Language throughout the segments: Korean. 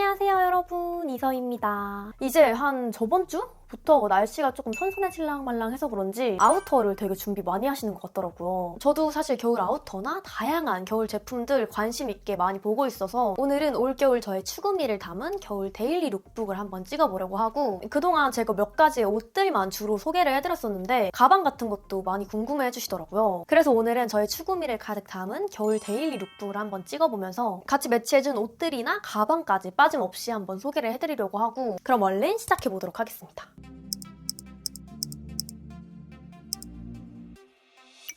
안녕하세요 여러분. 이서입니다. 이제 한 저번 주 부터 날씨가 조금 선선해질랑 말랑해서 그런지 아우터를 되게 준비 많이 하시는 것 같더라고요 저도 사실 겨울 아우터나 다양한 겨울 제품들 관심 있게 많이 보고 있어서 오늘은 올겨울 저의 추구미를 담은 겨울 데일리 룩북을 한번 찍어보려고 하고 그동안 제가 몇 가지의 옷들만 주로 소개를 해드렸었는데 가방 같은 것도 많이 궁금해 해주시더라고요 그래서 오늘은 저의 추구미를 가득 담은 겨울 데일리 룩북을 한번 찍어보면서 같이 매치해준 옷들이나 가방까지 빠짐없이 한번 소개를 해드리려고 하고 그럼 얼른 시작해보도록 하겠습니다.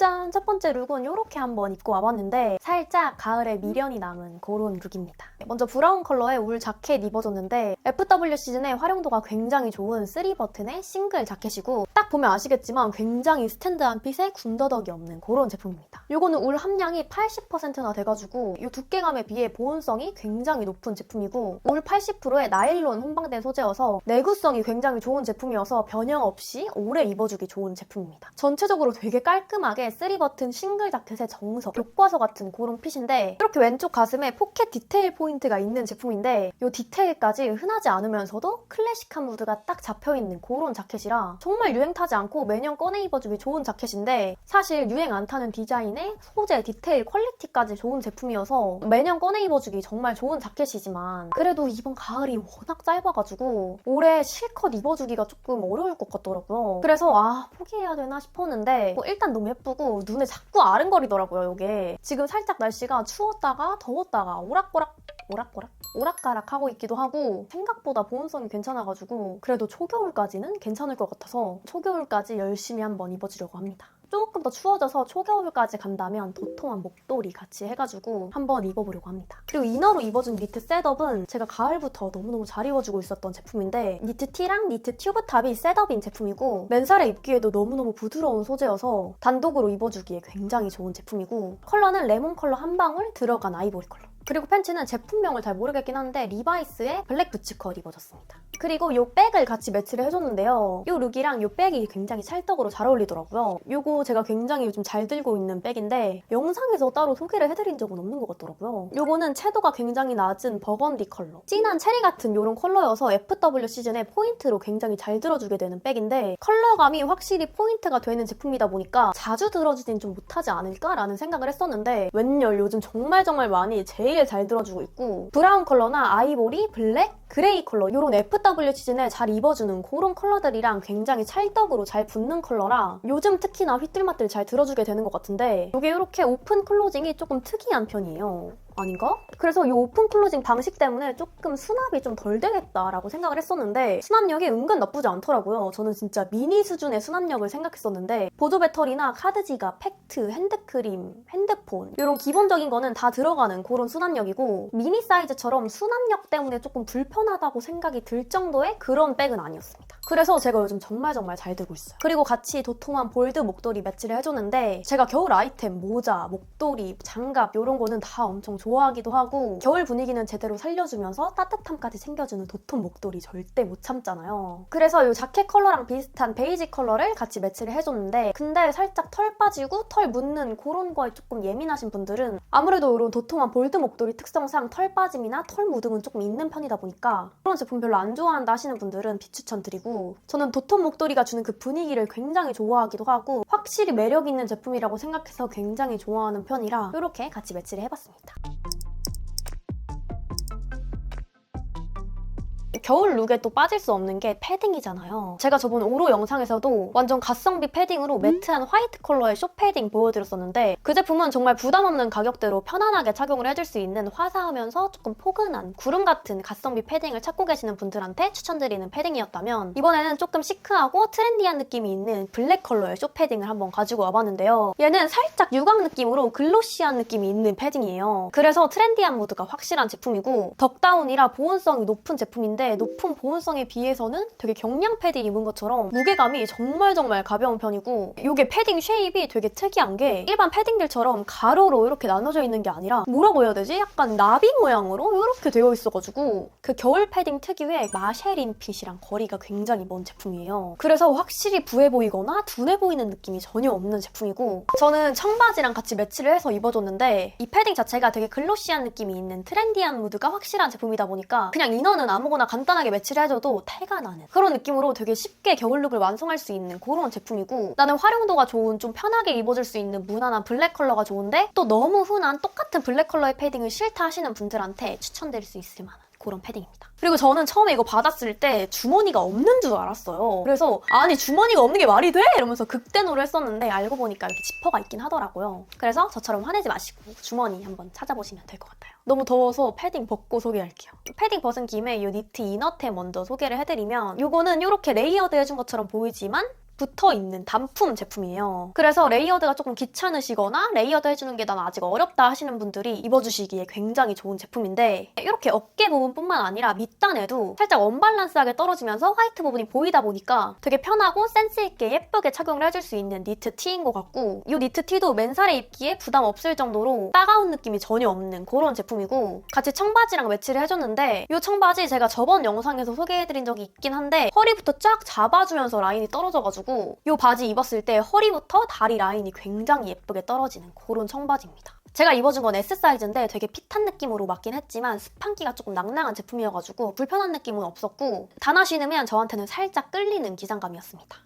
짠! 첫 번째 룩은 이렇게 한번 입고 와봤는데 살짝 가을에 미련이 남은 그런 룩입니다. 먼저 브라운 컬러의 울 자켓 입어줬는데 FW 시즌에 활용도가 굉장히 좋은 3버튼의 싱글 자켓이고 딱 보면 아시겠지만 굉장히 스탠드한 핏에 군더더기 없는 그런 제품입니다. 이거는 울 함량이 80%나 돼가지고 이 두께감에 비해 보온성이 굉장히 높은 제품이고 울 80%의 나일론 혼방된 소재여서 내구성이 굉장히 좋은 제품이어서 변형 없이 오래 입어주기 좋은 제품입니다. 전체적으로 되게 깔끔하게 3버튼 싱글 자켓의 정석, 교과서 같은 그런 핏인데 이렇게 왼쪽 가슴에 포켓 디테일 포인트가 있는 제품인데 이 디테일까지 흔하지 않으면서도 클래식한 무드가 딱 잡혀있는 그런 자켓이라 정말 유행 타지 않고 매년 꺼내 입어주기 좋은 자켓인데 사실 유행 안 타는 디자인에 소재, 디테일, 퀄리티까지 좋은 제품이어서 매년 꺼내 입어주기 정말 좋은 자켓이지만 그래도 이번 가을이 워낙 짧아가지고 올해 실컷 입어주기가 조금 어려울 것 같더라고요. 그래서 아 포기해야 되나 싶었는데 뭐 일단 너무 예쁘고 눈에 자꾸 아른거리더라고요 이게 지금 살짝 날씨가 추웠다가 더웠다가 오락오락 오락오락 오락가락 하고 있기도 하고 생각보다 보온성이 괜찮아가지고 그래도 초겨울까지는 괜찮을 것 같아서 초겨울까지 열심히 한번 입어주려고 합니다. 조금 더 추워져서 초겨울까지 간다면 도톰한 목도리 같이 해가지고 한번 입어보려고 합니다. 그리고 이너로 입어준 니트 셋업은 제가 가을부터 너무너무 잘 입어주고 있었던 제품인데 니트 티랑 니트 튜브 탑이 셋업인 제품이고 맨살에 입기에도 너무너무 부드러운 소재여서 단독으로 입어주기에 굉장히 좋은 제품이고 컬러는 레몬 컬러 한 방울 들어간 아이보리 컬러 그리고 팬츠는 제품명을 잘 모르겠긴 한데 리바이스의 블랙 부츠컷 입어줬습니다. 그리고 이 백을 같이 매치를 해줬는데요. 이 룩이랑 이 백이 굉장히 찰떡으로 잘 어울리더라고요. 이거 제가 굉장히 요즘 잘 들고 있는 백인데 영상에서 따로 소개를 해드린 적은 없는 것 같더라고요. 이거는 채도가 굉장히 낮은 버건디 컬러. 진한 체리 같은 이런 컬러여서 FW 시즌에 포인트로 굉장히 잘 들어주게 되는 백인데 컬러감이 확실히 포인트가 되는 제품이다 보니까 자주 들어주진 좀 못하지 않을까라는 생각을 했었는데 웬열 요즘 정말 정말 많이 제 일잘 들어주고 있고 브라운 컬러나 아이보리, 블랙, 그레이 컬러 이런 FW 시즌에 잘 입어주는 그런 컬러들이랑 굉장히 찰떡으로 잘 붙는 컬러라 요즘 특히나 휘뜰맛들 잘 들어주게 되는 것 같은데 이게 이렇게 오픈 클로징이 조금 특이한 편이에요. 아닌가? 그래서 이 오픈 클로징 방식 때문에 조금 수납이 좀 덜 되겠다라고 생각을 했었는데 수납력이 은근 나쁘지 않더라고요. 저는 진짜 미니 수준의 수납력을 생각했었는데 보조 배터리나 카드 지갑, 팩트, 핸드크림, 핸드폰 이런 기본적인 거는 다 들어가는 그런 수납력이고 미니 사이즈처럼 수납력 때문에 조금 불편하다고 생각이 들 정도의 그런 백은 아니었습니다. 그래서 제가 요즘 정말 정말 잘 들고 있어요. 그리고 같이 도톰한 볼드 목도리 매치를 해줬는데 제가 겨울 아이템 모자, 목도리, 장갑 이런 거는 다 엄청 좋아하기도 하고 겨울 분위기는 제대로 살려주면서 따뜻함까지 챙겨주는 도톰 목도리 절대 못 참잖아요. 그래서 이 자켓 컬러랑 비슷한 베이지 컬러를 같이 매치를 해줬는데 근데 살짝 털 빠지고 털 묻는 그런 거에 조금 예민하신 분들은 아무래도 이런 도톰한 볼드 목도리 특성상 털 빠짐이나 털 묻음은 조금 있는 편이다 보니까 그런 제품 별로 안 좋아한다 하시는 분들은 비추천 드리고 저는 도톰 목도리가 주는 그 분위기를 굉장히 좋아하기도 하고 확실히 매력 있는 제품이라고 생각해서 굉장히 좋아하는 편이라 이렇게 같이 매치를 해봤습니다. 겨울 룩에 또 빠질 수 없는 게 패딩이잖아요. 제가 저번 오로 영상에서도 완전 가성비 패딩으로 매트한 화이트 컬러의 숏 패딩 보여드렸었는데 그 제품은 정말 부담 없는 가격대로 편안하게 착용을 해줄 수 있는 화사하면서 조금 포근한 구름 같은 가성비 패딩을 찾고 계시는 분들한테 추천드리는 패딩이었다면 이번에는 조금 시크하고 트렌디한 느낌이 있는 블랙 컬러의 숏 패딩을 한번 가지고 와봤는데요. 얘는 살짝 유광 느낌으로 글로시한 느낌이 있는 패딩이에요. 그래서 트렌디한 무드가 확실한 제품이고 덕다운이라 보온성이 높은 제품인데 높은 보온성에 비해서는 되게 경량 패딩 입은 것처럼 무게감이 정말 정말 가벼운 편이고 이게 패딩 쉐입이 되게 특이한 게 일반 패딩들처럼 가로로 이렇게 나눠져 있는 게 아니라 뭐라고 해야 되지? 약간 나비 모양으로 이렇게 되어 있어가지고 그 겨울 패딩 특유의 마쉐린 핏이랑 거리가 굉장히 먼 제품이에요. 그래서 확실히 부해 보이거나 둔해 보이는 느낌이 전혀 없는 제품이고 저는 청바지랑 같이 매치를 해서 입어줬는데 이 패딩 자체가 되게 글로시한 느낌이 있는 트렌디한 무드가 확실한 제품이다 보니까 그냥 이너는 아무거나 간단하게 매치를 해줘도 태가 나는 그런 느낌으로 되게 쉽게 겨울룩을 완성할 수 있는 그런 제품이고 나는 활용도가 좋은 좀 편하게 입어줄 수 있는 무난한 블랙 컬러가 좋은데 또 너무 흔한 똑같은 블랙 컬러의 패딩을 싫다 하시는 분들한테 추천드릴 수 있을 만한 그런 패딩입니다. 그리고 저는 처음에 이거 받았을 때 주머니가 없는 줄 알았어요. 그래서 아니 주머니가 없는 게 말이 돼? 이러면서 극대노를 했었는데 알고 보니까 이렇게 지퍼가 있긴 하더라고요. 그래서 저처럼 화내지 마시고 주머니 한번 찾아보시면 될 것 같아요. 너무 더워서 패딩 벗고 소개할게요. 패딩 벗은 김에 이 니트 이너템 먼저 소개를 해드리면 이거는 이렇게 레이어드 해준 것처럼 보이지만 붙어 있는 단품 제품이에요. 그래서 레이어드가 조금 귀찮으시거나 레이어드 해주는 게 난 아직 어렵다 하시는 분들이 입어주시기에 굉장히 좋은 제품인데 이렇게 어깨 부분뿐만 아니라 밑단에도 살짝 언밸런스하게 떨어지면서 화이트 부분이 보이다 보니까 되게 편하고 센스 있게 예쁘게 착용을 해줄 수 있는 니트 티인 것 같고 이 니트 티도 맨살에 입기에 부담 없을 정도로 따가운 느낌이 전혀 없는 그런 제품이고 같이 청바지랑 매치를 해줬는데 이 청바지 제가 저번 영상에서 소개해드린 적이 있긴 한데 허리부터 쫙 잡아주면서 라인이 떨어져가지고 이 바지 입었을 때 허리부터 다리 라인이 굉장히 예쁘게 떨어지는 그런 청바지입니다. 제가 입어준 건 S 사이즈인데 되게 핏한 느낌으로 맞긴 했지만 스판기가 조금 낭낭한 제품이어가지고 불편한 느낌은 없었고 단화 신으면 저한테는 살짝 끌리는 기장감이었습니다.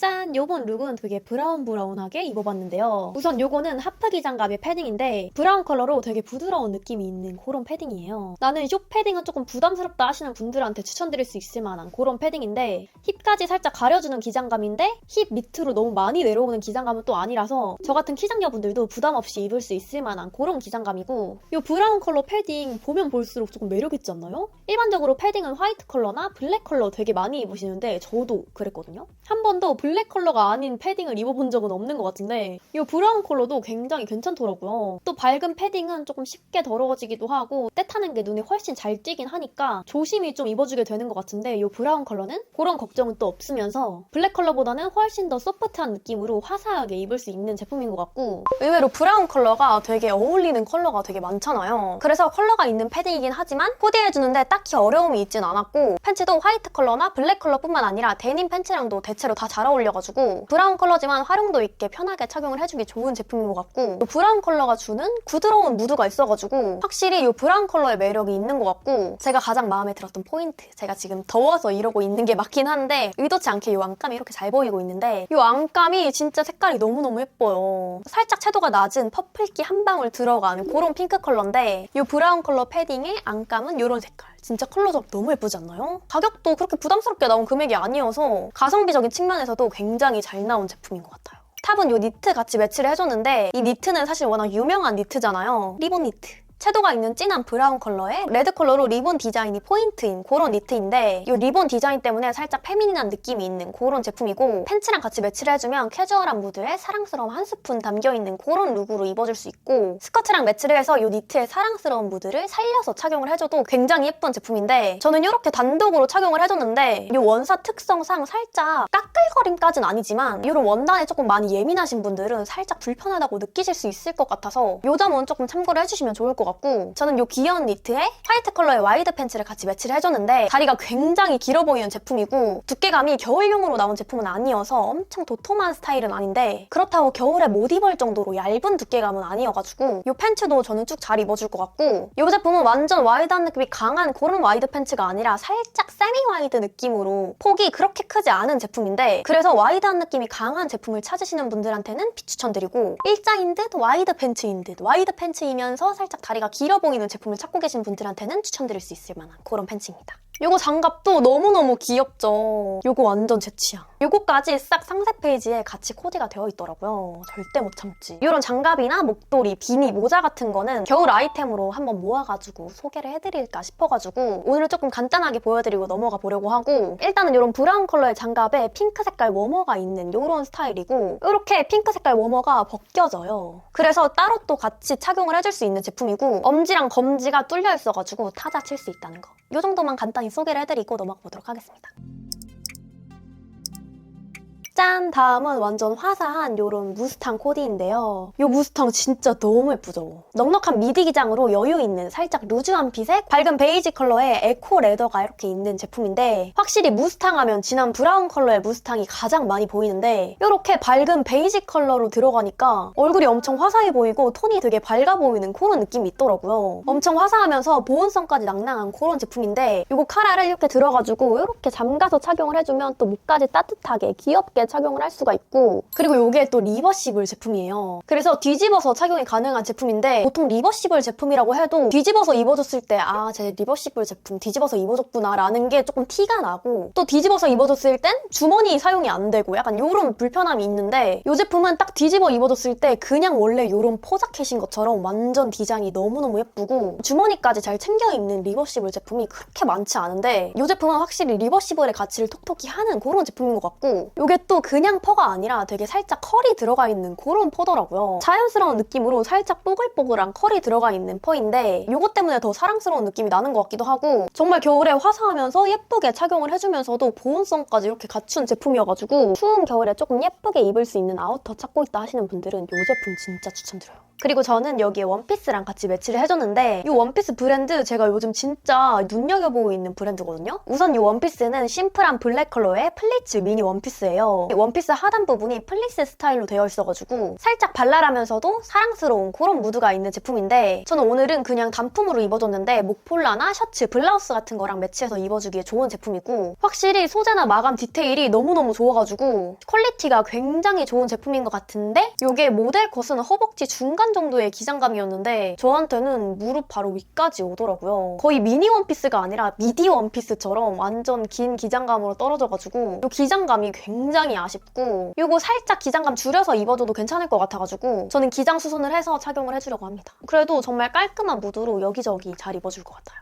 짠! 요번 룩은 되게 브라운 브라운하게 입어봤는데요. 우선 요거는 하프 기장감의 패딩인데 브라운 컬러로 되게 부드러운 느낌이 있는 그런 패딩이에요. 나는 숏 패딩은 조금 부담스럽다 하시는 분들한테 추천드릴 수 있을 만한 그런 패딩인데 힙까지 살짝 가려주는 기장감인데 힙 밑으로 너무 많이 내려오는 기장감은 또 아니라서 저 같은 키장녀분들도 부담 없이 입을 수 있을 만한 그런 기장감이고 요 브라운 컬러 패딩 보면 볼수록 조금 매력있지 않나요? 일반적으로 패딩은 화이트 컬러나 블랙 컬러 되게 많이 입으시는데 저도 그랬거든요. 한 번도 블랙 컬러가 아닌 패딩을 입어본 적은 없는 것 같은데 이 브라운 컬러도 굉장히 괜찮더라고요. 또 밝은 패딩은 조금 쉽게 더러워지기도 하고 때 타는 게 눈에 훨씬 잘 띄긴 하니까 조심히 좀 입어주게 되는 것 같은데 이 브라운 컬러는 그런 걱정은 또 없으면서 블랙 컬러보다는 훨씬 더 소프트한 느낌으로 화사하게 입을 수 있는 제품인 것 같고 의외로 브라운 컬러가 되게 어울리는 컬러가 되게 많잖아요. 그래서 컬러가 있는 패딩이긴 하지만 코디해주는데 딱히 어려움이 있진 않았고 팬츠도 화이트 컬러나 블랙 컬러뿐만 아니라 데님 팬츠랑도 대체로 다 잘 어울 려가지고 브라운 컬러지만 활용도 있게 편하게 착용을 해주기 좋은 제품인 것 같고 이 브라운 컬러가 주는 부드러운 무드가 있어가지고 확실히 이 브라운 컬러의 매력이 있는 것 같고 제가 가장 마음에 들었던 포인트 제가 지금 더워서 이러고 있는 게 맞긴 한데 의도치 않게 이 안감이 이렇게 잘 보이고 있는데 이 안감이 진짜 색깔이 너무너무 예뻐요. 살짝 채도가 낮은 퍼플기 한 방울 들어간 그런 핑크 컬러인데 이 브라운 컬러 패딩의 안감은 이런 색깔 진짜 컬러 조합 너무 예쁘지 않나요? 가격도 그렇게 부담스럽게 나온 금액이 아니어서 가성비적인 측면에서도 굉장히 잘 나온 제품인 것 같아요. 탑은 이 니트 같이 매치를 해줬는데 이 니트는 사실 워낙 유명한 니트잖아요. 리본 니트. 채도가 있는 진한 브라운 컬러에 레드 컬러로 리본 디자인이 포인트인 그런 니트인데 이 리본 디자인 때문에 살짝 페미닌한 느낌이 있는 그런 제품이고 팬츠랑 같이 매치를 해주면 캐주얼한 무드에 사랑스러움 한 스푼 담겨있는 그런 룩으로 입어줄 수 있고 스커트랑 매치를 해서 이 니트의 사랑스러운 무드를 살려서 착용을 해줘도 굉장히 예쁜 제품인데 저는 이렇게 단독으로 착용을 해줬는데 이 원사 특성상 살짝 까끌거림까진 아니지만 이런 원단에 조금 많이 예민하신 분들은 살짝 불편하다고 느끼실 수 있을 것 같아서 이 점은 조금 참고를 해주시면 좋을 것 같아요. 같고 저는 이 귀여운 니트에 화이트 컬러의 와이드 팬츠를 같이 매치를 해줬는데 다리가 굉장히 길어 보이는 제품이고 두께감이 겨울용으로 나온 제품은 아니어서 엄청 도톰한 스타일은 아닌데 그렇다고 겨울에 못 입을 정도로 얇은 두께감은 아니어가지고 이 팬츠도 저는 쭉 잘 입어줄 것 같고 이 제품은 완전 와이드한 느낌이 강한 그런 와이드 팬츠가 아니라 살짝 세미 와이드 느낌으로 폭이 그렇게 크지 않은 제품인데 그래서 와이드한 느낌이 강한 제품을 찾으시는 분들한테는 비추천드리고 일자인 듯 와이드 팬츠인 듯 와이드 팬츠이면서 살짝 다리 가 길어 보이는 제품을 찾고 계신 분들한테는 추천드릴 수 있을 만한 그런 팬츠입니다. 요거 장갑도 너무너무 귀엽죠. 요거 완전 제 취향. 요거까지 싹 상세 페이지에 같이 코디가 되어 있더라고요. 절대 못 참지. 이런 장갑이나 목도리, 비니, 모자 같은 거는 겨울 아이템으로 한번 모아가지고 소개를 해드릴까 싶어가지고 오늘 조금 간단하게 보여드리고 넘어가 보려고 하고 일단은 이런 브라운 컬러의 장갑에 핑크 색깔 워머가 있는 이런 스타일이고 이렇게 핑크 색깔 워머가 벗겨져요. 그래서 따로 또 같이 착용을 해줄 수 있는 제품이고 엄지랑 검지가 뚫려 있어가지고 타자 칠 수 있다는 거. 이 정도만 간단히 소개를 해드리고 넘어가 보도록 하겠습니다. 짠! 다음은 완전 화사한 요런 무스탕 코디인데요. 요 무스탕 진짜 너무 예쁘죠? 넉넉한 미디 기장으로 여유 있는 살짝 루즈한 빛의 밝은 베이지 컬러의 에코 레더가 이렇게 있는 제품인데 확실히 무스탕 하면 진한 브라운 컬러의 무스탕이 가장 많이 보이는데 이렇게 밝은 베이지 컬러로 들어가니까 얼굴이 엄청 화사해 보이고 톤이 되게 밝아 보이는 그런 느낌이 있더라고요. 엄청 화사하면서 보온성까지 낭낭한 그런 제품인데 이거 카라를 이렇게 들어가지고 이렇게 잠가서 착용을 해주면 또 목까지 따뜻하게 귀엽게 착용을 할 수가 있고 그리고 이게 또 리버시블 제품이에요. 그래서 뒤집어서 착용이 가능한 제품인데 보통 리버시블 제품이라고 해도 뒤집어서 입어줬을 때 아, 제 리버시블 제품 뒤집어서 입어줬구나 라는 게 조금 티가 나고 또 뒤집어서 입어줬을 땐 주머니 사용이 안 되고 약간 이런 불편함이 있는데 이 제품은 딱 뒤집어 입어줬을 때 그냥 원래 이런 포자켓인 것처럼 완전 디자인이 너무너무 예쁘고 주머니까지 잘 챙겨 입는 리버시블 제품이 그렇게 많지 않은데 이 제품은 확실히 리버시블의 가치를 톡톡히 하는 그런 제품인 것 같고 이게 또 그냥 퍼가 아니라 되게 살짝 컬이 들어가 있는 그런 퍼더라고요. 자연스러운 느낌으로 살짝 뽀글뽀글한 컬이 들어가 있는 퍼인데 이것 때문에 더 사랑스러운 느낌이 나는 것 같기도 하고 정말 겨울에 화사하면서 예쁘게 착용을 해주면서도 보온성까지 이렇게 갖춘 제품이어가지고 추운 겨울에 조금 예쁘게 입을 수 있는 아우터 찾고 있다 하시는 분들은 이 제품 진짜 추천드려요. 그리고 저는 여기에 원피스랑 같이 매치를 해줬는데 이 원피스 브랜드 제가 요즘 진짜 눈여겨보고 있는 브랜드거든요. 우선 이 원피스는 심플한 블랙 컬러의 플리츠 미니 원피스예요. 이 원피스 하단 부분이 플리스 스타일로 되어 있어가지고 살짝 발랄하면서도 사랑스러운 그런 무드가 있는 제품인데 저는 오늘은 그냥 단품으로 입어줬는데 목폴라나 셔츠, 블라우스 같은 거랑 매치해서 입어주기에 좋은 제품이고 확실히 소재나 마감 디테일이 너무너무 좋아가지고 퀄리티가 굉장히 좋은 제품인 것 같은데 이게 모델 컷은 허벅지 중간 정도의 기장감이었는데 저한테는 무릎 바로 위까지 오더라고요. 거의 미니 원피스가 아니라 미디 원피스처럼 완전 긴 기장감으로 떨어져가지고 이 기장감이 굉장히 아쉽고 이거 살짝 기장감 줄여서 입어줘도 괜찮을 것 같아가지고 저는 기장 수선을 해서 착용을 해주려고 합니다. 그래도 정말 깔끔한 무드로 여기저기 잘 입어줄 것 같아요.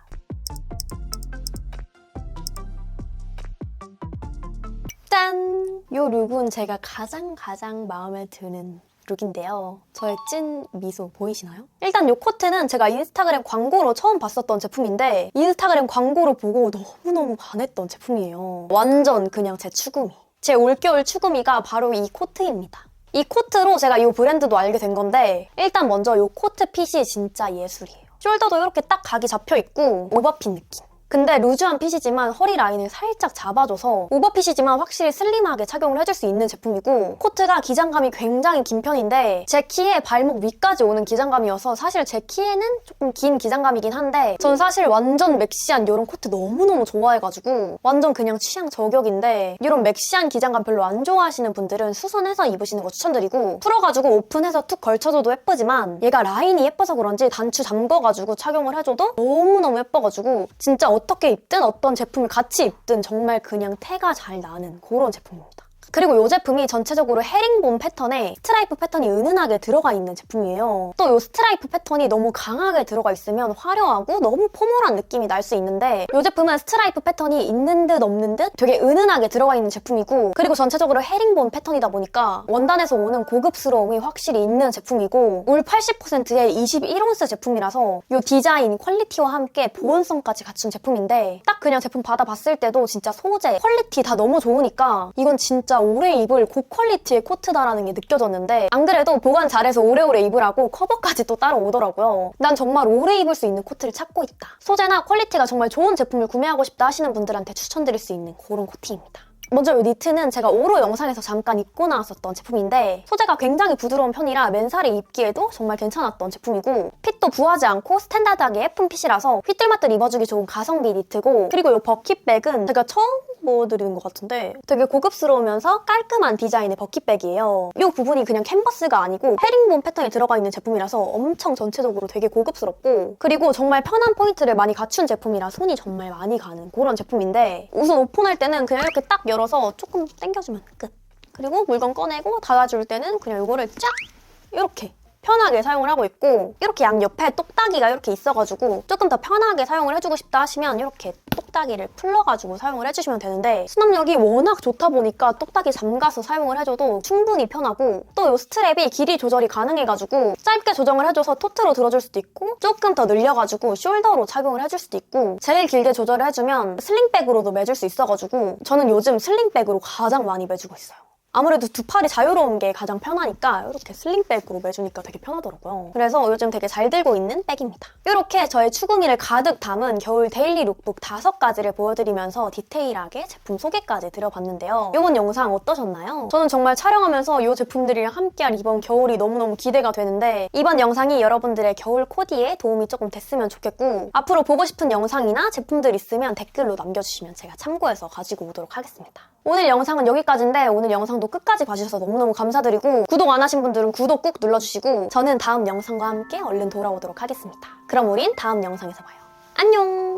짠! 요 룩은 제가 가장 가장 마음에 드는 룩인데요. 저의 찐 미소 보이시나요? 일단 이 코트는 제가 인스타그램 광고로 처음 봤었던 제품인데 인스타그램 광고로 보고 너무너무 반했던 제품이에요. 완전 그냥 제 추구미. 제 올겨울 추구미가 바로 이 코트입니다. 이 코트로 제가 이 브랜드도 알게 된 건데 일단 먼저 이 코트 핏이 진짜 예술이에요. 숄더도 이렇게 딱 각이 잡혀 있고 오버핏 느낌. 근데 루즈한 핏이지만 허리 라인을 살짝 잡아줘서 오버핏이지만 확실히 슬림하게 착용을 해줄 수 있는 제품이고 코트가 기장감이 굉장히 긴 편인데 제 키에 발목 위까지 오는 기장감이어서 사실 제 키에는 조금 긴 기장감이긴 한데 전 사실 완전 맥시한 이런 코트 너무너무 좋아해가지고 완전 그냥 취향 저격인데 이런 맥시한 기장감 별로 안 좋아하시는 분들은 수선해서 입으시는 거 추천드리고 풀어가지고 오픈해서 툭 걸쳐줘도 예쁘지만 얘가 라인이 예뻐서 그런지 단추 잠궈가지고 착용을 해줘도 너무너무 예뻐가지고 진짜 어떻게 입든 어떤 제품을 같이 입든 정말 그냥 태가 잘 나는 그런 제품입니다. 그리고 이 제품이 전체적으로 헤링본 패턴에 스트라이프 패턴이 은은하게 들어가 있는 제품이에요. 또 이 스트라이프 패턴이 너무 강하게 들어가 있으면 화려하고 너무 포멀한 느낌이 날 수 있는데 이 제품은 스트라이프 패턴이 있는 듯 없는 듯 되게 은은하게 들어가 있는 제품이고 그리고 전체적으로 헤링본 패턴이다 보니까 원단에서 오는 고급스러움이 확실히 있는 제품이고 울 80%의 21온스 제품이라서 이 디자인 퀄리티와 함께 보온성까지 갖춘 제품인데 딱 그냥 제품 받아봤을 때도 진짜 소재, 퀄리티 다 너무 좋으니까 이건 진짜 오래 입을 고퀄리티의 코트다라는 게 느껴졌는데 안 그래도 보관 잘해서 오래오래 입으라고 커버까지 또 따로 오더라고요. 난 정말 오래 입을 수 있는 코트를 찾고 있다. 소재나 퀄리티가 정말 좋은 제품을 구매하고 싶다 하시는 분들한테 추천드릴 수 있는 그런 코트입니다. 먼저 이 니트는 제가 오로 영상에서 잠깐 입고 나왔었던 제품인데 소재가 굉장히 부드러운 편이라 맨살에 입기에도 정말 괜찮았던 제품이고 핏도 부하지 않고 스탠다드하게 예쁜 핏이라서 휘뚤마뚤 입어주기 좋은 가성비 니트고 그리고 이 버킷백은 제가 처음 보여드리는 것 같은데 되게 고급스러우면서 깔끔한 디자인의 버킷백이에요. 이 부분이 그냥 캔버스가 아니고 헤링본 패턴이 들어가 있는 제품이라서 엄청 전체적으로 되게 고급스럽고 그리고 정말 편한 포인트를 많이 갖춘 제품이라 손이 정말 많이 가는 그런 제품인데 우선 오픈할 때는 그냥 이렇게 딱 열어서 조금 당겨주면 끝. 그리고 물건 꺼내고 닫아줄 때는 그냥 이거를 쫙 이렇게 편하게 사용을 하고 있고 이렇게 양 옆에 똑딱이가 이렇게 있어가지고 조금 더 편하게 사용을 해주고 싶다 하시면 이렇게 똑딱이를 풀러가지고 사용을 해주시면 되는데 수납력이 워낙 좋다 보니까 똑딱이 잠가서 사용을 해줘도 충분히 편하고 또 이 스트랩이 길이 조절이 가능해가지고 짧게 조정을 해줘서 토트로 들어줄 수도 있고 조금 더 늘려가지고 숄더로 착용을 해줄 수도 있고 제일 길게 조절을 해주면 슬링백으로도 매줄 수 있어가지고 저는 요즘 슬링백으로 가장 많이 매주고 있어요. 아무래도 두 팔이 자유로운 게 가장 편하니까 이렇게 슬링백으로 매주니까 되게 편하더라고요. 그래서 요즘 되게 잘 들고 있는 백입니다. 이렇게 저의 추구미를 가득 담은 겨울 데일리 룩북 다섯 가지를 보여드리면서 디테일하게 제품 소개까지 드려봤는데요. 이번 영상 어떠셨나요? 저는 정말 촬영하면서 이 제품들이랑 함께할 이번 겨울이 너무너무 기대가 되는데 이번 영상이 여러분들의 겨울 코디에 도움이 조금 됐으면 좋겠고 앞으로 보고 싶은 영상이나 제품들 있으면 댓글로 남겨주시면 제가 참고해서 가지고 오도록 하겠습니다. 오늘 영상은 여기까지인데 오늘 영상도 끝까지 봐주셔서 너무너무 감사드리고 구독 안 하신 분들은 구독 꾹 눌러주시고 저는 다음 영상과 함께 얼른 돌아오도록 하겠습니다. 그럼 우린 다음 영상에서 봐요. 안녕!